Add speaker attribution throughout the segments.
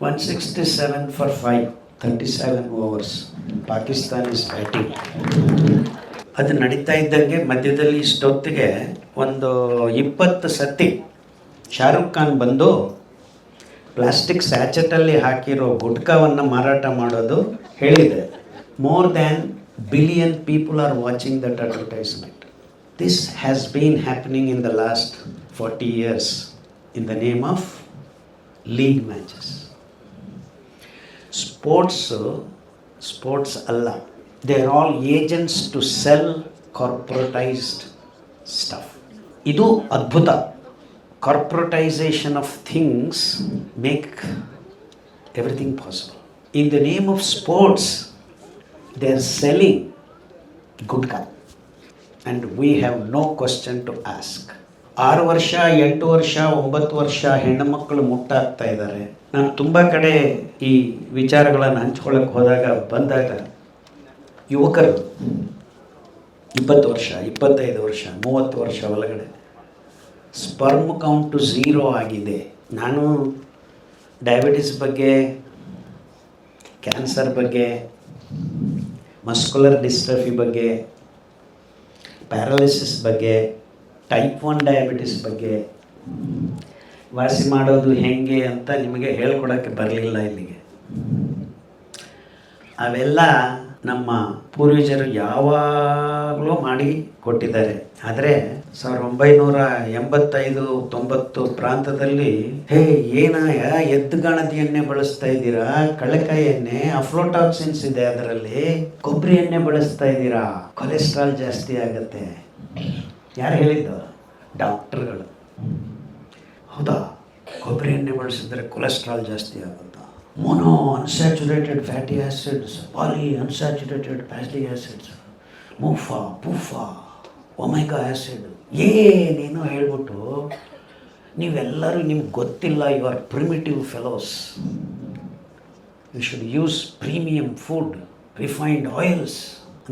Speaker 1: One sixty seven for five thirty seven overs Pakistan is batting ಅದು ನಡೀತಾ ಇದ್ದಂಗೆ ಮಧ್ಯದಲ್ಲಿ ಇಷ್ಟೊತ್ತಿಗೆ ಒಂದು ಇಪ್ಪತ್ತು ಸತಿ ಶಾರುಖ್ ಖಾನ್ ಬಂದು ಪ್ಲಾಸ್ಟಿಕ್ ಸ್ಯಾಚೆಟಲ್ಲಿ ಹಾಕಿರೋ ಗುಟ್ಕಾವನ್ನು ಮಾರಾಟ ಮಾಡೋದು ಹೇಳಿದೆ. More than billion people are watching that advertisement this has been happening in the last forty years in the name of league matches sports sports ಅಲ್ಲ they are all agents to sell corporatised stuff ಇದು ಅದ್ಭುತ corporatisation of things make everything possible in the name of sports they are selling good ಕಾ and we have no question to ask ಆರು ವರ್ಷ, ಎಂಟು ವರ್ಷ, ಒಂಬತ್ತು ವರ್ಷ ಹೆಣ್ಣುಮಕ್ಕಳು ಮುಟ್ಟಾಗ್ತಾ ಇದ್ದಾರೆ. ನಾನು ತುಂಬ ಕಡೆ ಈ ವಿಚಾರಗಳನ್ನು ಹಂಚ್ಕೊಳ್ಳೋಕೆ ಹೋದಾಗ ಬಂದಾಗ ಯುವಕರು, ಇಪ್ಪತ್ತು ವರ್ಷ, ಇಪ್ಪತ್ತೈದು ವರ್ಷ, ಮೂವತ್ತು ವರ್ಷ ಒಳಗಡೆ ಸ್ಪರ್ಮ್ ಕೌಂಟು ಝೀರೋ ಆಗಿದೆ. ನಾನು ಡಯಾಬಿಟಿಸ್ ಬಗ್ಗೆ, ಕ್ಯಾನ್ಸರ್ ಬಗ್ಗೆ ಮಸ್ಕುಲರ್ ಡಿಸ್ಟ್ರಫಿ ಬಗ್ಗೆ, ಪ್ಯಾರಾಲಿಸಿಸ್ ಬಗ್ಗೆ ಟೈಪ್ ಒನ್ ಡಯಾಬಿಟಿಸ್ ಬಗ್ಗೆ ವಾಸಿ ಮಾಡೋದು ಹೇಗೆ ಅಂತ ನಿಮಗೆ ಹೇಳ್ಕೊಡೋಕ್ಕೆ ಬರಲಿಲ್ಲ ಇಲ್ಲಿಗೆ. ಅವೆಲ್ಲ ನಮ್ಮ ಪೂರ್ವಜರು ಯಾವಾಗಲೂ ಮಾಡಿ ಕೊಟ್ಟಿದ್ದಾರೆ. ಆದರೆ ಸಾವಿರದ ಒಂಬೈನೂರ ಎಂಬತ್ತೈದು, ತೊಂಬತ್ತು ಪ್ರಾಂತದಲ್ಲಿ, ಹೇ ಏನಯ್ಯ ಎದ್ದುಗಾಣದ ಎಣ್ಣೆ ಬಳಸ್ತಾ ಇದ್ದೀರಾ? ಕಳೆಕಾಯಿ ಎಣ್ಣೆ ಅಫ್ಲೋಟಾಕ್ಸಿನ್ಸ್ ಇದೆ ಅದರಲ್ಲಿ. ಕೊಬ್ಬರಿ ಎಣ್ಣೆ ಬಳಸ್ತಾ ಇದ್ದೀರಾ? ಕೊಲೆಸ್ಟ್ರಾಲ್ ಜಾಸ್ತಿ ಆಗುತ್ತೆ. ಯಾರು ಹೇಳಿದ್ದು? ಡಾಕ್ಟರ್ಗಳು. ಹೌದಾ? ಕೊಬ್ಬರಿ ಎಣ್ಣೆ ಬಳಸಿದ್ರೆ ಕೊಲೆಸ್ಟ್ರಾಲ್ ಜಾಸ್ತಿ ಆಗುತ್ತಾ? Mono unsaturated fatty acids poly unsaturated fatty acids MUFA, PUFA omega acid ಏನೇನೋ ಹೇಳ್ಬಿಟ್ಟು ನೀವೆಲ್ಲರೂ ನಿಮ್ಗೆ ಗೊತ್ತಿಲ್ಲ you are primitive fellows you should use premium food refined oils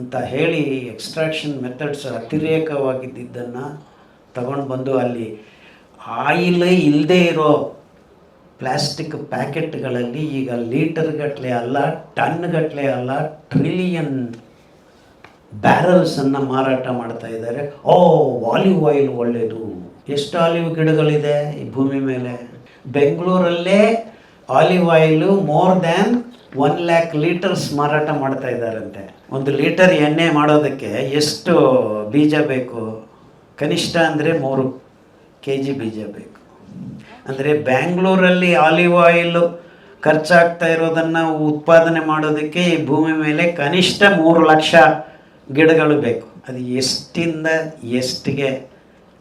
Speaker 1: ಅಂತ ಹೇಳಿ ಎಕ್ಸ್ಟ್ರಾಕ್ಷನ್ ಮೆಥಡ್ಸ್ ಅತಿರೇಕವಾಗಿದ್ದನ್ನು ತಗೊಂಡು ಬಂದು ಅಲ್ಲಿ ಆಯಿಲ್ ಇಲ್ಲದೇ ಇರೋ ಪ್ಲಾಸ್ಟಿಕ್ ಪ್ಯಾಕೆಟ್ಗಳಲ್ಲಿ ಈಗ ಲೀಟರ್ಗಟ್ಟಲೆ ಅಲ್ಲ ಟನ್ಗಟ್ಟಲೆ ಅಲ್ಲ ಟ್ರಿಲಿಯನ್ ಬ್ಯಾರಲ್ಸನ್ನು ಮಾರಾಟ ಮಾಡ್ತಾ ಇದ್ದಾರೆ. ಓ ಆಲಿವ್ ಆಯಿಲ್ ಒಳ್ಳೆಯದು ಎಷ್ಟು ಆಲಿವ್ ಗಿಡಗಳಿದೆ ಈ ಭೂಮಿ ಮೇಲೆ? ಬೆಂಗಳೂರಲ್ಲೇ olive oil more than one lakh litres ಮಾರಾಟ ಮಾಡ್ತಾ ಇದ್ದಾರಂತೆ. ಒಂದು ಲೀಟರ್ ಎಣ್ಣೆ ಮಾಡೋದಕ್ಕೆ ಎಷ್ಟು ಬೀಜ ಬೇಕು? ಕನಿಷ್ಠ ಅಂದರೆ ಮೂರು ಕೆ ಜಿ ಬೀಜ ಬೇಕು. ಅಂದರೆ ಬ್ಯಾಂಗ್ಳೂರಲ್ಲಿ ಆಲಿವ್ ಆಯಿಲು ಖರ್ಚಾಗ್ತಾ ಇರೋದನ್ನು ಉತ್ಪಾದನೆ ಮಾಡೋದಕ್ಕೆ ಈ ಭೂಮಿ ಮೇಲೆ ಕನಿಷ್ಠ ಮೂರು ಲಕ್ಷ ಗಿಡಗಳು ಬೇಕು. ಅದು ಎಷ್ಟಿಂದ ಎಷ್ಟಿಗೆ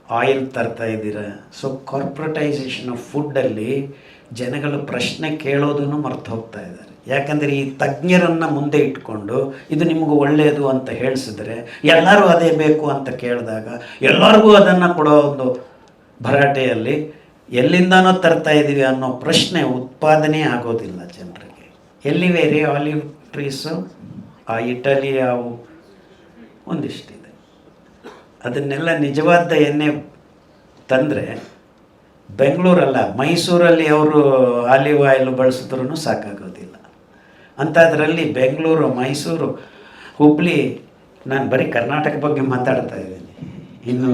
Speaker 1: ಆಯಿಲ್ ತರ್ತಾ ಇದ್ದೀರ? ಸೊ ಕಾರ್ಪೊರೇಟೈಸೇಷನ್ ಆಫ್ ಫುಡ್ಡಲ್ಲಿ ಜನಗಳು ಪ್ರಶ್ನೆ ಕೇಳೋದನ್ನು ಮರ್ತು ಹೋಗ್ತಾ ಇದ್ದಾರೆ. ಯಾಕಂದರೆ ಈ ತಜ್ಞರನ್ನು ಮುಂದೆ ಇಟ್ಕೊಂಡು ಇದು ನಿಮಗೆ ಒಳ್ಳೆಯದು ಅಂತ ಹೇಳಿಸಿದ್ರೆ ಎಲ್ಲರೂ ಅದೇ ಬೇಕು ಅಂತ ಕೇಳಿದಾಗ ಎಲ್ಲರಿಗೂ ಅದನ್ನು ಕೊಡೋ ಒಂದು ಭರಾಟೆಯಲ್ಲಿ ಎಲ್ಲಿಂದನೋ ತರ್ತಾ ಇದ್ದೀವಿ ಅನ್ನೋ ಪ್ರಶ್ನೆ ಉತ್ಪಾದನೆ ಆಗೋದಿಲ್ಲ ಜನರಿಗೆ. ಎಲ್ಲಿವೆ ರೀ ಆಲಿವ್ ಟ್ರೀಸು, ಆ ಇಟಲಿ ಯಾವು ಒಂದಿಷ್ಟಿದೆ. ಅದನ್ನೆಲ್ಲ ನಿಜವಾದ ಎಣ್ಣೆ ತಂದರೆ ಬೆಂಗಳೂರಲ್ಲ, ಮೈಸೂರಲ್ಲಿ ಅವರು ಆಲಿವ್ ಆಯಿಲ್ ಬಳಸಿದ್ರೂ ಸಾಕಾಗೋದಿಲ್ಲ. ಅಂಥದ್ರಲ್ಲಿ ಬೆಂಗಳೂರು, ಮೈಸೂರು, ಹುಬ್ಳಿ, ನಾನು ಬರೀ ಕರ್ನಾಟಕ ಬಗ್ಗೆ ಮಾತಾಡ್ತಾ ಇದ್ದೀನಿ. ಇನ್ನು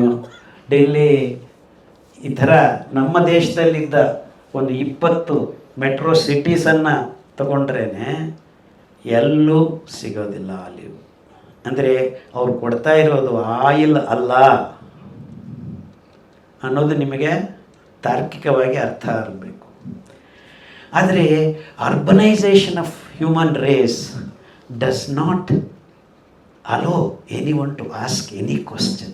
Speaker 1: ಡೆಲ್ಲಿ, ಈ ಥರ ನಮ್ಮ ದೇಶದಲ್ಲಿದ್ದ ಒಂದು ಇಪ್ಪತ್ತು ಮೆಟ್ರೋ ಸಿಟೀಸನ್ನು ತಗೊಂಡ್ರೇ ಎಲ್ಲೂ ಸಿಗೋದಿಲ್ಲ ಆಲಿವ್. ಅಂದರೆ ಅವ್ರು ಕೊಡ್ತಾ ಇರೋದು ಆಯಿಲ್ ಅಲ್ಲ ಅನ್ನೋದು ನಿಮಗೆ ತಾರ್ಕಿಕವಾಗಿ ಅರ್ಥ ಆಗಬೇಕು. ಆದರೆ urbanisation of human race does not allow any one to ask any question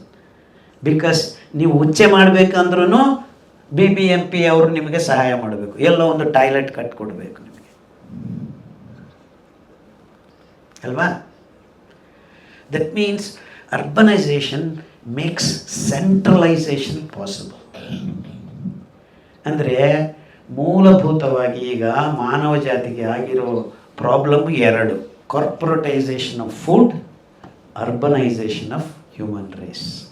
Speaker 1: because ನೀವು ಉಚ್ಚೆ ಮಾಡಬೇಕಂದ್ರೂ ಬಿ ಬಿ ಎಂ ಪಿ ಅವರು ನಿಮಗೆ ಸಹಾಯ ಮಾಡಬೇಕು. ಎಲ್ಲೋ ಒಂದು ಟಾಯ್ಲೆಟ್ ಕಟ್ಕೊಡ್ಬೇಕು ನಿಮಗೆ. ಅಲ್ವಾ? That means urbanisation makes centralisation possible ಅಂದರೆ ಮೂಲಭೂತವಾಗಿ ಈಗ ಮಾನವ ಜಾತಿಗೆ ಆಗಿರೋ ಪ್ರಾಬ್ಲಮ್ ಎರಡು. Corporatisation of food urbanisation of human race